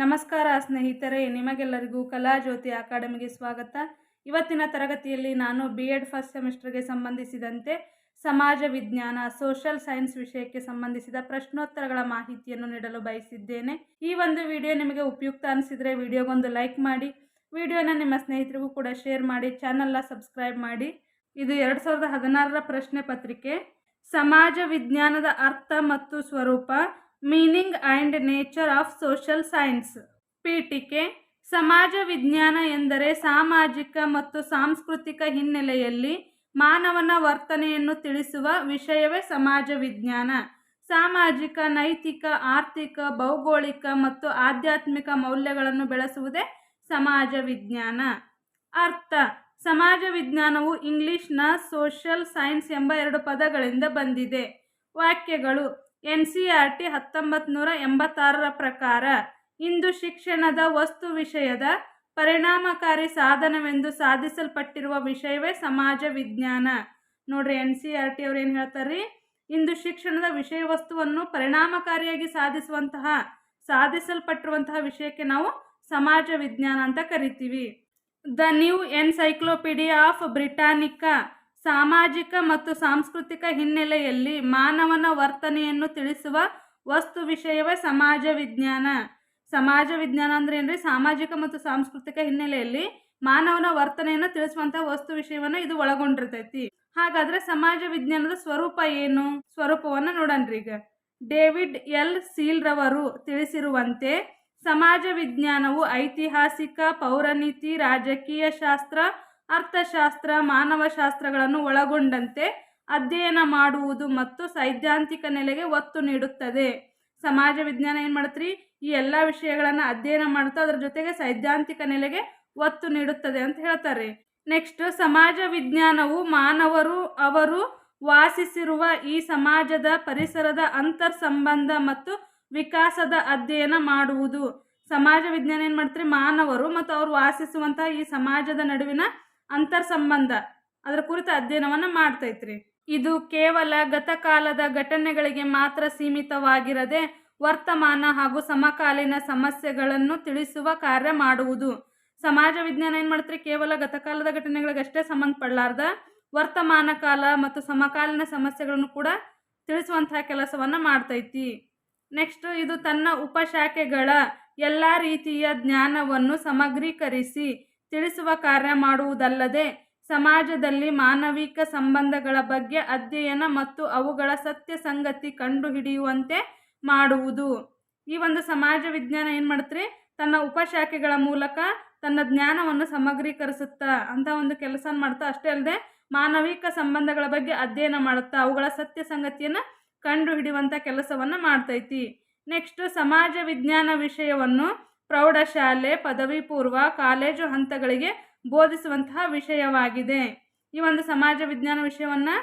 ನಮಸ್ಕಾರ ಸ್ನೇಹಿತರೆ, ನಿಮಗೆಲ್ಲರಿಗೂ ಕಲಾಜ್ಯೋತಿ ಅಕಾಡೆಮಿಗೆ ಸ್ವಾಗತ. ಇವತ್ತಿನ ತರಗತಿಯಲ್ಲಿ ನಾನು ಬಿ ಎಡ್ ಫಸ್ಟ್ ಸೆಮಿಸ್ಟರ್ಗೆ ಸಂಬಂಧಿಸಿದಂತೆ ಸಮಾಜ ವಿಜ್ಞಾನ ಸೋಷಲ್ ಸೈನ್ಸ್ ವಿಷಯಕ್ಕೆ ಸಂಬಂಧಿಸಿದ ಪ್ರಶ್ನೋತ್ತರಗಳ ಮಾಹಿತಿಯನ್ನು ನೀಡಲು ಬಯಸಿದ್ದೇನೆ. ಈ ಒಂದು ವಿಡಿಯೋ ನಿಮಗೆ ಉಪಯುಕ್ತ ಅನಿಸಿದರೆ ವಿಡಿಯೋಗೊಂದು ಲೈಕ್ ಮಾಡಿ, ವಿಡಿಯೋನ ನಿಮ್ಮ ಸ್ನೇಹಿತರಿಗೂ ಕೂಡ ಶೇರ್ ಮಾಡಿ ಚಾನಲ್ನ ಸಬ್ಸ್ಕ್ರೈಬ್ ಮಾಡಿ. ಇದು ಎರಡು ಸಾವಿರದ ಹದಿನಾರರ ಪ್ರಶ್ನೆ ಪತ್ರಿಕೆ. ಸಮಾಜ ವಿಜ್ಞಾನದ ಅರ್ಥ ಮತ್ತು ಸ್ವರೂಪ. Meaning and nature of social science ಪೀಠಿಕೆ. ಸಮಾಜ ವಿಜ್ಞಾನ ಎಂದರೆ ಸಾಮಾಜಿಕ ಮತ್ತು ಸಾಂಸ್ಕೃತಿಕ ಹಿನ್ನೆಲೆಯಲ್ಲಿ ಮಾನವನ ವರ್ತನೆಯನ್ನು ತಿಳಿಸುವ ವಿಷಯವೇ ಸಮಾಜ ವಿಜ್ಞಾನ. ಸಾಮಾಜಿಕ, ನೈತಿಕ, ಆರ್ಥಿಕ, ಭೌಗೋಳಿಕ ಮತ್ತು ಆಧ್ಯಾತ್ಮಿಕ ಮೌಲ್ಯಗಳನ್ನು ಬೆಳೆಸುವುದೇ ಸಮಾಜ ವಿಜ್ಞಾನ. ಅರ್ಥ. ಸಮಾಜ ವಿಜ್ಞಾನವು ಇಂಗ್ಲಿಷ್ನ ಸೋಷಿಯಲ್ ಸೈನ್ಸ್ ಎಂಬ ಎರಡು ಪದಗಳಿಂದ ಬಂದಿದೆ. ವಾಕ್ಯಗಳು. ಎನ್ ಸಿ ಆರ್ ಟಿ ಎಂಬತ್ತಾರರ ಪ್ರಕಾರ ಇಂದು ಶಿಕ್ಷಣದ ವಸ್ತು ವಿಷಯದ ಪರಿಣಾಮಕಾರಿ ಸಾಧನವೆಂದು ಸಾಧಿಸಲ್ಪಟ್ಟಿರುವ ವಿಷಯವೇ ಸಮಾಜ ವಿಜ್ಞಾನ. ನೋಡ್ರಿ ಎನ್ ಸಿ ಆರ್ ಟಿ ಅವ್ರು ಏನು ಹೇಳ್ತಾರೆ ಇಂದು ಶಿಕ್ಷಣದ ವಿಷಯ ವಸ್ತುವನ್ನು ಪರಿಣಾಮಕಾರಿಯಾಗಿ ಸಾಧಿಸುವಂತಹ, ಸಾಧಿಸಲ್ಪಟ್ಟಿರುವಂತಹ ವಿಷಯಕ್ಕೆ ನಾವು ಸಮಾಜ ವಿಜ್ಞಾನ ಅಂತ ಕರಿತೀವಿ. The new encyclopaedia of Britannica ಸಾಮಾಜಿಕ ಮತ್ತು ಸಾಂಸ್ಕೃತಿಕ ಹಿನ್ನೆಲೆಯಲ್ಲಿ ಮಾನವನ ವರ್ತನೆಯನ್ನು ತಿಳಿಸುವ ವಸ್ತು ವಿಷಯವೇ ಸಮಾಜ ವಿಜ್ಞಾನ. ಸಮಾಜ ವಿಜ್ಞಾನ ಅಂದ್ರೆ ಏನ್ರಿ? ಸಾಮಾಜಿಕ ಮತ್ತು ಸಾಂಸ್ಕೃತಿಕ ಹಿನ್ನೆಲೆಯಲ್ಲಿ ಮಾನವನ ವರ್ತನೆಯನ್ನು ತಿಳಿಸುವಂತಹ ವಸ್ತು ವಿಷಯವನ್ನು ಇದು ಒಳಗೊಂಡಿರ್ತೈತಿ. ಹಾಗಾದ್ರೆ ಸಮಾಜ ವಿಜ್ಞಾನದ ಸ್ವರೂಪ ಏನು? ಸ್ವರೂಪವನ್ನು ನೋಡನ್ರಿ ಈಗ. ಡೇವಿಡ್ ಎಲ್ ಸೀಲ್ ರವರು ತಿಳಿಸಿರುವಂತೆ, ಸಮಾಜ ವಿಜ್ಞಾನವು ಐತಿಹಾಸಿಕ, ಪೌರನೀತಿ, ರಾಜಕೀಯ ಶಾಸ್ತ್ರ ಅರ್ಥಶಾಸ್ತ್ರ, ಮಾನವಶಾಸ್ತ್ರಗಳನ್ನು ಒಳಗೊಂಡಂತೆ ಅಧ್ಯಯನ ಮಾಡುವುದು ಮತ್ತು ಸೈದ್ಧಾಂತಿಕ ನೆಲೆಗೆ ಒತ್ತು ನೀಡುತ್ತದೆ. ಸಮಾಜ ವಿಜ್ಞಾನ ಏನು ಮಾಡುತ್ತೀರಿ ಈ ಎಲ್ಲ ವಿಷಯಗಳನ್ನು ಅಧ್ಯಯನ ಮಾಡುತ್ತಾ ಅದರ ಜೊತೆಗೆ ಸೈದ್ಧಾಂತಿಕ ನೆಲೆಗೆ ಒತ್ತು ನೀಡುತ್ತದೆ ಅಂತ ಹೇಳ್ತಾರೆ. ನೆಕ್ಸ್ಟ್ ಸಮಾಜ ವಿಜ್ಞಾನವು ಮಾನವರು, ಅವರು ವಾಸಿಸಿರುವ ಈ ಸಮಾಜದ ಪರಿಸರದ ಅಂತರ್ ಸಂಬಂಧ ಮತ್ತು ವಿಕಾಸದ ಅಧ್ಯಯನ ಮಾಡುವುದು. ಸಮಾಜ ವಿಜ್ಞಾನ ಏನು ಮಾಡ್ತಾರೆ? ಮಾನವರು ಮತ್ತು ಅವರು ವಾಸಿಸುವಂತಹ ಈ ಸಮಾಜದ ನಡುವಿನ ಅಂತರ್ ಸಂಬಂಧ ಅದರ ಕುರಿತ ಅಧ್ಯಯನವನ್ನು ಮಾಡ್ತೈತ್ರಿ. ಇದು ಕೇವಲ ಗತಕಾಲದ ಘಟನೆಗಳಿಗೆ ಮಾತ್ರ ಸೀಮಿತವಾಗಿರದೆ ವರ್ತಮಾನ ಹಾಗೂ ಸಮಕಾಲೀನ ಸಮಸ್ಯೆಗಳನ್ನು ತಿಳಿಸುವ ಕಾರ್ಯ ಮಾಡುವುದು. ಸಮಾಜ ವಿಜ್ಞಾನ ಏನು ಮಾಡುತ್ತೆ ಕೇವಲ ಗತಕಾಲದ ಘಟನೆಗಳಿಗಷ್ಟೇ ಸಂಬಂಧಪಡಲಾರ್ದ ವರ್ತಮಾನ ಕಾಲ ಮತ್ತು ಸಮಕಾಲೀನ ಸಮಸ್ಯೆಗಳನ್ನು ಕೂಡ ತಿಳಿಸುವಂತಹ ಕೆಲಸವನ್ನು ಮಾಡ್ತೈತಿ. ನೆಕ್ಸ್ಟ್ ಇದು ತನ್ನ ಉಪಶಾಖೆಗಳ ಎಲ್ಲ ರೀತಿಯ ಜ್ಞಾನವನ್ನು ಸಮಗ್ರೀಕರಿಸಿ ತಿಳಿಸುವ ಕಾರ್ಯ ಮಾಡುವುದಲ್ಲದೆ ಸಮಾಜದಲ್ಲಿ ಮಾನವಿಕ ಸಂಬಂಧಗಳ ಬಗ್ಗೆ ಅಧ್ಯಯನ ಮತ್ತು ಅವುಗಳ ಸತ್ಯ ಸಂಗತಿ ಕಂಡುಹಿಡಿಯುವಂತೆ ಮಾಡುವುದು. ಈ ಒಂದು ಸಮಾಜ ವಿಜ್ಞಾನ ಏನು ಮಾಡುತ್ತೆ ತನ್ನ ಉಪಶಾಖೆಗಳ ಮೂಲಕ ತನ್ನ ಜ್ಞಾನವನ್ನು ಸಮಗ್ರೀಕರಿಸುತ್ತಾ ಅಂತ ಒಂದು ಕೆಲಸ ಮಾಡ್ತಾ ಅಷ್ಟೇ ಅಲ್ಲದೆ ಮಾನವಿಕ ಸಂಬಂಧಗಳ ಬಗ್ಗೆ ಅಧ್ಯಯನ ಮಾಡುತ್ತಾ ಅವುಗಳ ಸತ್ಯ ಸಂಗತಿಯನ್ನು ಕಂಡು ಹಿಡಿಯುವಂಥ ಕೆಲಸವನ್ನು ಮಾಡ್ತೈತಿ. ನೆಕ್ಸ್ಟ್ ಸಮಾಜ ವಿಜ್ಞಾನ ವಿಷಯವನ್ನು ಪ್ರೌಢಶಾಲೆ ಪದವಿ ಪೂರ್ವ ಕಾಲೇಜು ಹಂತಗಳಿಗೆ ಬೋಧಿಸುವಂತಹ ವಿಷಯವಾಗಿದೆ. ಈ ಒಂದು ಸಮಾಜ ವಿಜ್ಞಾನ ವಿಷಯವನ್ನು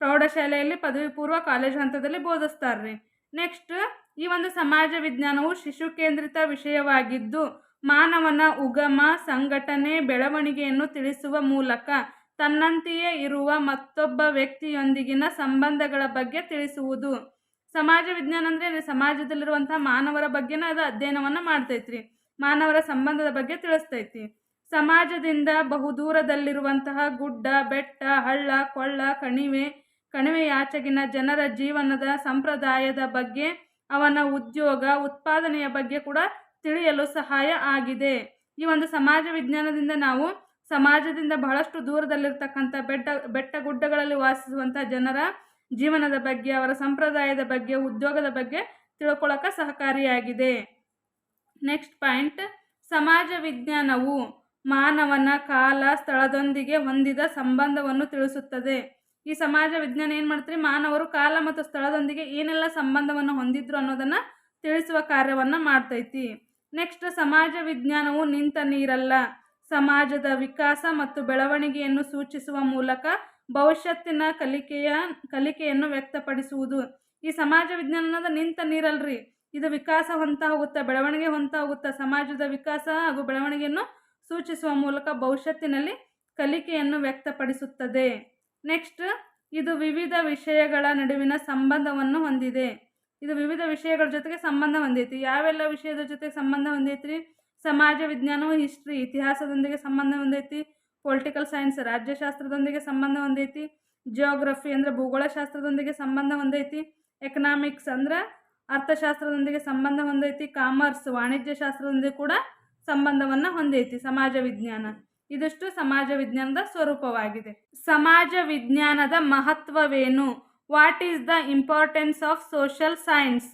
ಪ್ರೌಢಶಾಲೆಯಲ್ಲಿ ಪದವಿ ಪೂರ್ವ ಕಾಲೇಜು ಹಂತದಲ್ಲಿ ಬೋಧಿಸ್ತಾರ್ರಿ. ನೆಕ್ಸ್ಟ್, ಈ ಒಂದು ಸಮಾಜ ವಿಜ್ಞಾನವು ಶಿಶು ಕೇಂದ್ರಿತ ವಿಷಯವಾಗಿದ್ದು, ಮಾನವನ ಉಗಮ, ಸಂಘಟನೆ, ಬೆಳವಣಿಗೆಯನ್ನು ತಿಳಿಸುವ ಮೂಲಕ ತನ್ನಂತೆಯೇ ಇರುವ ಮತ್ತೊಬ್ಬ ವ್ಯಕ್ತಿಯೊಂದಿಗಿನ ಸಂಬಂಧಗಳ ಬಗ್ಗೆ ತಿಳಿಸುವುದು. ಸಮಾಜ ವಿಜ್ಞಾನ ಅಂದರೆ ಸಮಾಜದಲ್ಲಿರುವಂಥ ಮಾನವರ ಬಗ್ಗೆನ ಅದು ಅಧ್ಯಯನವನ್ನು ಮಾಡ್ತೈತ್ರಿ. ಮಾನವರ ಸಂಬಂಧದ ಬಗ್ಗೆ ತಿಳಿಸ್ತೈತಿ. ಸಮಾಜದಿಂದ ಬಹುದೂರದಲ್ಲಿರುವಂತಹ ಗುಡ್ಡ, ಬೆಟ್ಟ, ಹಳ್ಳ, ಕೊಳ್ಳ, ಕಣಿವೆ ಕಣಿವೆಯಾಚೆಗಿನ ಜನರ ಜೀವನದ ಸಂಪ್ರದಾಯದ ಬಗ್ಗೆ, ಅವನ ಉದ್ಯೋಗ, ಉತ್ಪಾದನೆಯ ಬಗ್ಗೆ ಕೂಡ ತಿಳಿಯಲು ಸಹಾಯ ಆಗಿದೆ. ಈ ಒಂದು ಸಮಾಜ ವಿಜ್ಞಾನದಿಂದ ನಾವು ಸಮಾಜದಿಂದ ಬಹಳಷ್ಟು ದೂರದಲ್ಲಿರ್ತಕ್ಕಂಥ ಬೆಟ್ಟ ಬೆಟ್ಟ ಗುಡ್ಡಗಳಲ್ಲಿ ವಾಸಿಸುವಂಥ ಜನರ ಜೀವನದ ಬಗ್ಗೆ, ಅವರ ಸಂಪ್ರದಾಯದ ಬಗ್ಗೆ, ಉದ್ಯೋಗದ ಬಗ್ಗೆ ತಿಳ್ಕೊಳ್ಳೋಕೆ ಸಹಕಾರಿಯಾಗಿದೆ. ನೆಕ್ಸ್ಟ್ ಪಾಯಿಂಟ್, ಸಮಾಜ ವಿಜ್ಞಾನವು ಮಾನವನ ಕಾಲ, ಸ್ಥಳದೊಂದಿಗೆ ಹೊಂದಿದ ಸಂಬಂಧವನ್ನು ತಿಳಿಸುತ್ತದೆ. ಈ ಸಮಾಜ ವಿಜ್ಞಾನ ಏನು ಮಾಡ್ತೀರಿ? ಮಾನವರು ಕಾಲ ಮತ್ತು ಸ್ಥಳದೊಂದಿಗೆ ಏನೆಲ್ಲ ಸಂಬಂಧವನ್ನು ಹೊಂದಿದ್ರು ಅನ್ನೋದನ್ನು ತಿಳಿಸುವ ಕಾರ್ಯವನ್ನು ಮಾಡ್ತೈತಿ. ನೆಕ್ಸ್ಟ್, ಸಮಾಜ ವಿಜ್ಞಾನವು ನಿಂತ ನೀರಲ್ಲ. ಸಮಾಜದ ವಿಕಾಸ ಮತ್ತು ಬೆಳವಣಿಗೆಯನ್ನು ಸೂಚಿಸುವ ಮೂಲಕ ಭವಿಷ್ಯತ್ತಿನ ಕಲಿಕೆಯ, ಕಲಿಕೆಯನ್ನು ವ್ಯಕ್ತಪಡಿಸುವುದು. ಈ ಸಮಾಜ ವಿಜ್ಞಾನ ಅನ್ನೋದು ನಿಂತ ನೀರಲ್ರಿ. ಇದು ವಿಕಾಸ ಹೊಂತ ಹೋಗುತ್ತೆ ಬೆಳವಣಿಗೆ ಹೊಂತ ಹೋಗುತ್ತೆ ಸಮಾಜದ ವಿಕಾಸ ಹಾಗೂ ಬೆಳವಣಿಗೆಯನ್ನು ಸೂಚಿಸುವ ಮೂಲಕ ಭವಿಷ್ಯತ್ತಿನಲ್ಲಿ ಕಲಿಕೆಯನ್ನು ವ್ಯಕ್ತಪಡಿಸುತ್ತದೆ. ನೆಕ್ಸ್ಟ್, ಇದು ವಿವಿಧ ವಿಷಯಗಳ ನಡುವಿನ ಸಂಬಂಧವನ್ನು ಹೊಂದಿದೆ. ಇದು ವಿವಿಧ ವಿಷಯಗಳ ಜೊತೆಗೆ ಸಂಬಂಧ ಹೊಂದೈತಿ. ಯಾವೆಲ್ಲ ವಿಷಯದ ಜೊತೆಗೆ ಸಂಬಂಧ ಹೊಂದೈತ್ರಿ? ಸಮಾಜ ವಿಜ್ಞಾನವು ಹಿಸ್ಟ್ರಿ, ಇತಿಹಾಸದೊಂದಿಗೆ ಸಂಬಂಧ ಹೊಂದೈತಿ. ಪೊಲಿಟಿಕಲ್ ಸೈನ್ಸ್ ರಾಜ್ಯಶಾಸ್ತ್ರದೊಂದಿಗೆ ಸಂಬಂಧ ಹೊಂದೈತಿ. ಜಿಯೋಗ್ರಫಿ ಅಂದರೆ ಭೂಗೋಳಶಾಸ್ತ್ರದೊಂದಿಗೆ ಸಂಬಂಧ ಹೊಂದೈತಿ. ಎಕನಾಮಿಕ್ಸ್ ಅಂದ್ರೆ ಅರ್ಥಶಾಸ್ತ್ರದೊಂದಿಗೆ ಸಂಬಂಧ ಹೊಂದೈತಿ. ಕಾಮರ್ಸ್ ವಾಣಿಜ್ಯ ಶಾಸ್ತ್ರದೊಂದಿಗೆ ಕೂಡ ಸಂಬಂಧವನ್ನು ಹೊಂದೈತಿ. ಸಮಾಜ ವಿಜ್ಞಾನ. ಇದಿಷ್ಟು ಸಮಾಜ ವಿಜ್ಞಾನದ ಸ್ವರೂಪವಾಗಿದೆ. ಸಮಾಜ ವಿಜ್ಞಾನದ ಮಹತ್ವವೇನು? What is the importance of social science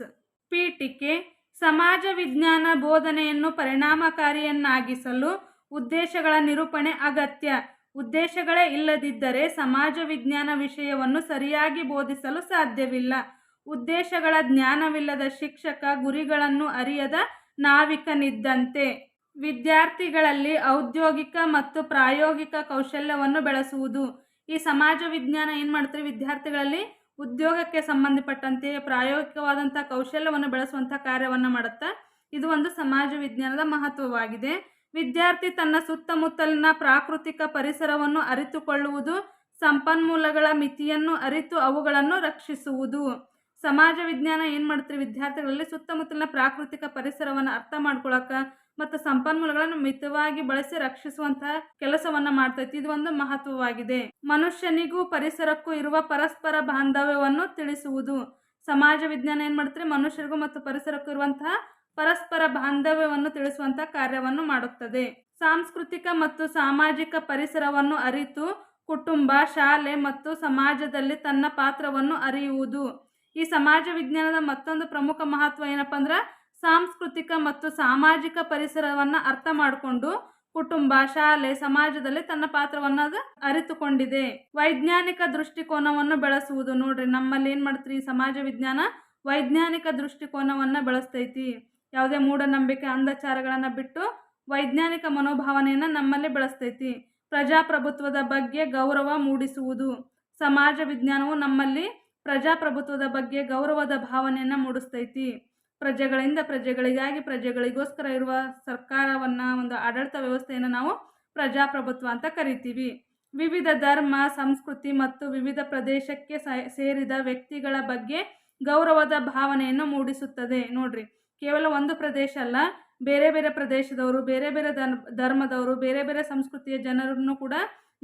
ಪೀಠಿಕೆ ಸಮಾಜ ವಿಜ್ಞಾನ ಬೋಧನೆಯನ್ನು ಪರಿಣಾಮಕಾರಿಯನ್ನಾಗಿಸಲು ಉದ್ದೇಶಗಳ ನಿರೂಪಣೆ ಅಗತ್ಯ. ಉದ್ದೇಶಗಳೇ ಇಲ್ಲದಿದ್ದರೆ ಸಮಾಜ ವಿಜ್ಞಾನ ವಿಷಯವನ್ನು ಸರಿಯಾಗಿ ಬೋಧಿಸಲು ಸಾಧ್ಯವಿಲ್ಲ. ಉದ್ದೇಶಗಳ ಜ್ಞಾನವಿಲ್ಲದ ಶಿಕ್ಷಕ ಗುರಿಗಳನ್ನು ಅರಿಯದ ನಾವಿಕನಿದ್ದಂತೆ ವಿದ್ಯಾರ್ಥಿಗಳಲ್ಲಿ ಔದ್ಯೋಗಿಕ ಮತ್ತು ಪ್ರಾಯೋಗಿಕ ಕೌಶಲ್ಯವನ್ನು ಬೆಳೆಸುವುದು. ಈ ಸಮಾಜ ವಿಜ್ಞಾನ ಏನು ಮಾಡ್ತಾರೆ ವಿದ್ಯಾರ್ಥಿಗಳಲ್ಲಿ? ಉದ್ಯೋಗಕ್ಕೆ ಸಂಬಂಧಪಟ್ಟಂತೆ ಪ್ರಾಯೋಗಿಕವಾದಂಥ ಕೌಶಲ್ಯವನ್ನು ಬೆಳೆಸುವಂಥ ಕಾರ್ಯವನ್ನು ಮಾಡುತ್ತಾ, ಇದು ಒಂದು ಸಮಾಜ ವಿಜ್ಞಾನದ ಮಹತ್ವವಾಗಿದೆ. ವಿದ್ಯಾರ್ಥಿ ತನ್ನ ಸುತ್ತಮುತ್ತಲಿನ ಪ್ರಾಕೃತಿಕ ಪರಿಸರವನ್ನು ಅರಿತುಕೊಳ್ಳುವುದು, ಸಂಪನ್ಮೂಲಗಳ ಮಿತಿಯನ್ನು ಅರಿತು ಅವುಗಳನ್ನು ರಕ್ಷಿಸುವುದು. ಸಮಾಜ ವಿಜ್ಞಾನ ಏನು ಮಾಡ್ತಾರೆ ವಿದ್ಯಾರ್ಥಿಗಳಲ್ಲಿ? ಸುತ್ತಮುತ್ತಲಿನ ಪ್ರಾಕೃತಿಕ ಪರಿಸರವನ್ನು ಅರ್ಥ ಮಾಡ್ಕೊಳಕ್ಕೆ ಮತ್ತು ಸಂಪನ್ಮೂಲಗಳನ್ನು ಮಿತವಾಗಿ ಬಳಸಿ ರಕ್ಷಿಸುವಂತಹ ಕೆಲಸವನ್ನ ಮಾಡ್ತೈತಿ. ಇದು ಒಂದು ಮಹತ್ವವಾಗಿದೆ. ಮನುಷ್ಯನಿಗೂ ಪರಿಸರಕ್ಕೂ ಇರುವ ಪರಸ್ಪರ ಬಾಂಧವ್ಯವನ್ನು ತಿಳಿಸುವುದು. ಸಮಾಜ ವಿಜ್ಞಾನ ಏನು ಮಾಡ್ತಾರೆ? ಮನುಷ್ಯರಿಗೂ ಮತ್ತು ಪರಿಸರಕ್ಕೂ ಇರುವಂತಹ ಪರಸ್ಪರ ಬಾಂಧವ್ಯವನ್ನು ತಿಳಿಸುವಂಥ ಕಾರ್ಯವನ್ನು ಮಾಡುತ್ತದೆ. ಸಾಂಸ್ಕೃತಿಕ ಮತ್ತು ಸಾಮಾಜಿಕ ಪರಿಸರವನ್ನು ಅರಿತು ಕುಟುಂಬ, ಶಾಲೆ ಮತ್ತು ಸಮಾಜದಲ್ಲಿ ತನ್ನ ಪಾತ್ರವನ್ನು ಅರಿಯುವುದು. ಈ ಸಮಾಜ ವಿಜ್ಞಾನದ ಮತ್ತೊಂದು ಪ್ರಮುಖ ಮಹತ್ವ ಏನಪ್ಪ ಅಂದ್ರೆ ಸಾಂಸ್ಕೃತಿಕ ಮತ್ತು ಸಾಮಾಜಿಕ ಪರಿಸರವನ್ನು ಅರ್ಥ ಮಾಡಿಕೊಂಡು ಕುಟುಂಬ, ಶಾಲೆ, ಸಮಾಜದಲ್ಲಿ ತನ್ನ ಪಾತ್ರವನ್ನು ಅದು ಅರಿತುಕೊಂಡಿದೆ. ವೈಜ್ಞಾನಿಕ ದೃಷ್ಟಿಕೋನವನ್ನು ಬೆಳೆಸುವುದು. ನೋಡ್ರಿ, ನಮ್ಮಲ್ಲಿ ಏನು ಮಾಡ್ತೀರಿ ಸಮಾಜ ವಿಜ್ಞಾನ? ವೈಜ್ಞಾನಿಕ ದೃಷ್ಟಿಕೋನವನ್ನು ಬೆಳೆಸ್ತೈತಿ. ಯಾವುದೇ ಮೂಢನಂಬಿಕೆ ಅಂಧಚಾರಗಳನ್ನು ಬಿಟ್ಟು ವೈಜ್ಞಾನಿಕ ಮನೋಭಾವನೆಯನ್ನು ನಮ್ಮಲ್ಲಿ ಬೆಳೆಸ್ತೈತಿ. ಪ್ರಜಾಪ್ರಭುತ್ವದ ಬಗ್ಗೆ ಗೌರವ ಮೂಡಿಸುವುದು. ಸಮಾಜ ವಿಜ್ಞಾನವು ನಮ್ಮಲ್ಲಿ ಪ್ರಜಾಪ್ರಭುತ್ವದ ಬಗ್ಗೆ ಗೌರವದ ಭಾವನೆಯನ್ನು ಮೂಡಿಸ್ತೈತಿ. ಪ್ರಜೆಗಳಿಂದ ಪ್ರಜೆಗಳಿಗಾಗಿ ಪ್ರಜೆಗಳಿಗೋಸ್ಕರ ಇರುವ ಸರ್ಕಾರವನ್ನು ಒಂದು ಆಡಳಿತ ವ್ಯವಸ್ಥೆಯನ್ನು ನಾವು ಪ್ರಜಾಪ್ರಭುತ್ವ ಅಂತ ಕರಿತೀವಿ. ವಿವಿಧ ಧರ್ಮ, ಸಂಸ್ಕೃತಿ ಮತ್ತು ವಿವಿಧ ಪ್ರದೇಶಕ್ಕೆ ಸೇರಿದ ವ್ಯಕ್ತಿಗಳ ಬಗ್ಗೆ ಗೌರವದ ಭಾವನೆಯನ್ನು ಮೂಡಿಸುತ್ತದೆ. ನೋಡ್ರಿ. ಕೇವಲ ಒಂದು ಪ್ರದೇಶ ಅಲ್ಲ, ಬೇರೆ ಬೇರೆ ಪ್ರದೇಶದವರು, ಬೇರೆ ಬೇರೆ ಧರ್ಮ, ಧರ್ಮದವರು, ಬೇರೆ ಬೇರೆ ಸಂಸ್ಕೃತಿಯ ಜನರನ್ನು ಕೂಡ